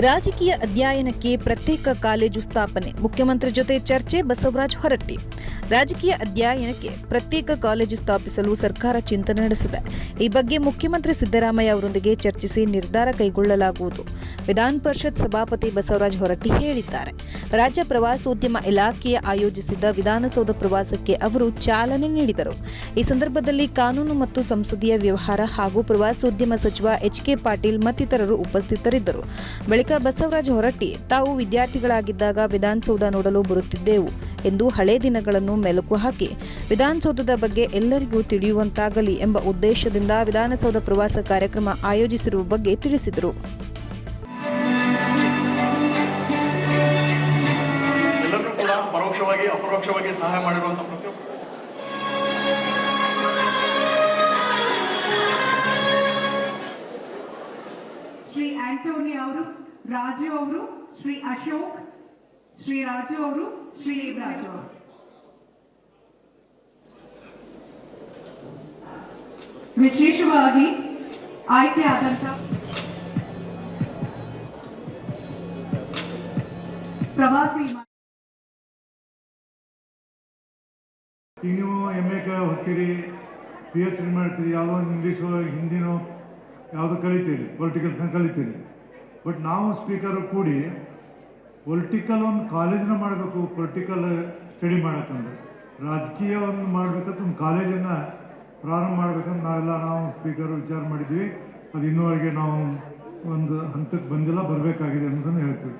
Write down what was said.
ರಾಜಕೀಯ ಅಧ್ಯಯನಕ್ಕೆ ಪ್ರತ್ಯೇಕ ಕಾಲೇಜು ಸ್ಥಾಪನೆ. ಮುಖ್ಯಮಂತ್ರಿ ಜೊತೆ ಚರ್ಚೆ ಬಸವರಾಜ ಹೊರಟ್ಟಿ. ರಾಜಕೀಯ ಅಧ್ಯಯನಕ್ಕೆ ಪ್ರತ್ಯೇಕ ಕಾಲೇಜು ಸ್ಥಾಪಿಸಲು ಸರ್ಕಾರ ಚಿಂತನೆ ನಡೆಸಿದೆ. ಈ ಬಗ್ಗೆ ಮುಖ್ಯಮಂತ್ರಿ ಸಿದ್ದರಾಮಯ್ಯ ಅವರೊಂದಿಗೆ ಚರ್ಚಿಸಿ ನಿರ್ಧಾರ ಕೈಗೊಳ್ಳಲಾಗುವುದು. ವಿಧಾನ ಪರಿಷತ್ ಸಭಾಪತಿ ಬಸವರಾಜ ಹೊರಟ್ಟಿ ಹೇಳಿದ್ದಾರೆ. ರಾಜ್ಯ ಪ್ರವಾಸೋದ್ಯಮ ಇಲಾಖೆಯ ಆಯೋಜಿಸಿದ್ದ ವಿಧಾನಸೌಧ ಪ್ರವಾಸಕ್ಕೆ ಅವರು ಚಾಲನೆ ನೀಡಿದರು. ಈ ಸಂದರ್ಭದಲ್ಲಿ ಕಾನೂನು ಮತ್ತು ಸಂಸದೀಯ ವ್ಯವಹಾರ ಹಾಗೂ ಪ್ರವಾಸೋದ್ಯಮ ಸಚಿವ ಎಚ್ ಕೆ ಪಾಟೀಲ್ ಮತ್ತಿತರರು ಉಪಸ್ಥಿತರಿದ್ದರು. ಬಳಿಕ ಬಸವರಾಜ ಹೊರಟ್ಟಿ, ತಾವು ವಿದ್ಯಾರ್ಥಿಗಳಾಗಿದ್ದಾಗ ವಿಧಾನಸೌಧ ನೋಡಲು ಬರುತ್ತಿದ್ದೆವು ಎಂದು ಹಳೆ ದಿನಗಳನ್ನು ಮೆಲುಕು ಹಾಕಿ ವಿಧಾನಸೌಧದ ಬಗ್ಗೆ ಎಲ್ಲರಿಗೂ ತಿಳಿಯುವಂತಾಗಲಿ ಎಂಬ ಉದ್ದೇಶದಿಂದ ವಿಧಾನಸೌಧ ಪ್ರವಾಸ ಕಾರ್ಯಕ್ರಮ ಆಯೋಜಿಸಿರುವ ಬಗ್ಗೆ ತಿಳಿಸಿದರು. ಎಲ್ಲರೂ ಕೂಡ ಪರೋಕ್ಷವಾಗಿ ಅಪರೋಕ್ಷವಾಗಿ ಸಹಾಯ ಪ್ರತಿಯೊಬ್ಬ ಶ್ರೀ ಆಂಟೋನಿ ಅವರು ರಾಜು ಅವರು ಶ್ರೀ ಅಶೋಕ್ ಶ್ರೀ ರಾಜು ಅವರು ಶ್ರೀ ರಾಜು ಅವರು. ವಿಶೇಷವಾಗಿ ಆಯ್ಕೆ ಆದಂತ ಪ್ರವಾಸಿ ನೀವು ಎಂ ಎ ಹೋಗ್ತೀರಿ ಪಿ ಎಚ್ ಡಿ ಮಾಡ್ತೀರಿ, ಯಾವುದೋ ಒಂದು ಇಂಗ್ಲೀಷು ಹಿಂದಿನೋ ಯಾವುದೋ ಕಲಿತೀರಿ ಪೊಲಿಟಿಕಲ್ ಕಲಿತೀರಿ. ಬಟ್ ನಾವು ಸ್ಪೀಕರು ಕೂಡಿ ಪೊಲಿಟಿಕಲ್ ಒಂದು ಕಾಲೇಜನ್ನ ಮಾಡಬೇಕು ಪೊಲಿಟಿಕಲ್ ಸ್ಟಡಿ ಮಾಡಕ್ಕಂದ್ರೆ. ರಾಜಕೀಯವನ್ನು ಮಾಡ್ಬೇಕಂತ ಒಂದು ಕಾಲೇಜನ್ನು ಪ್ರಾರಂಭ ಮಾಡ್ಬೇಕಂತ ನಾವೆಲ್ಲ ನಾವು ಸ್ಪೀಕರ್ ವಿಚಾರ ಮಾಡಿದ್ವಿ ಅದು ಇನ್ನೂವರೆಗೆ ನಾವು ಒಂದು ಹಂತಕ್ಕೆ ಬಂದಿಲ್ಲ, ಬರಬೇಕಾಗಿದೆ ಅನ್ನೋದನ್ನು ಹೇಳ್ತೀವಿ.